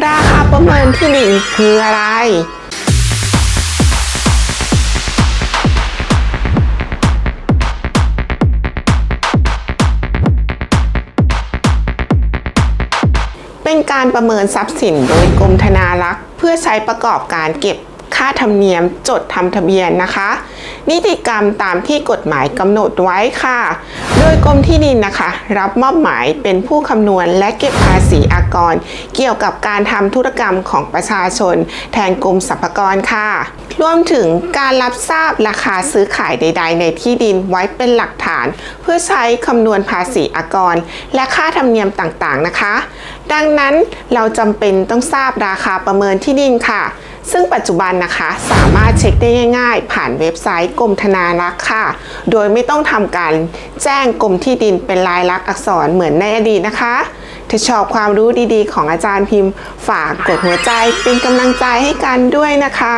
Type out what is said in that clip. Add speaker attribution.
Speaker 1: ราคาประเมินที่ดินคืออะไรเป็นการประเมินทรัพย์สินโดยกรมธนารักษ์ เพื่อใช้ประกอบการเก็บค่าธรรมเนียมจดทำทะเบียนนะคะ นิติกรรมตามที่กฎหมายกำหนดไว้ค่ะ โดยกรมที่ดินนะคะ รับมอบหมายเป็นผู้คำนวณและเก็บภาษีอากร เกี่ยวกับการทำธุรกรรมของประชาชน แทนกรมสรรพากรค่ะ รวมถึงการรับทราบราคาซื้อขายใด ๆ ในที่ดินไว้เป็นหลักฐาน เพื่อใช้คำนวณภาษีอากร และค่าธรรมเนียมต่างๆนะคะ ดังนั้นเราจำเป็นต้องทราบราคาประเมินที่ดินค่ะ ซึ่งปัจจุบันนะคะสามารถเช็คได้ง่าย ๆ ผ่านเว็บไซต์กรมธนารักษ์ค่ะ โดยไม่ต้องทำการแจ้งกรมที่ดินเป็นลายลักษณ์อักษรเหมือนในอดีตนะคะถ้าชอบความรู้ดีๆ ของอาจารย์พิมพ์ ฝากกดหัวใจเป็นกำลังใจให้กันด้วยนะคะ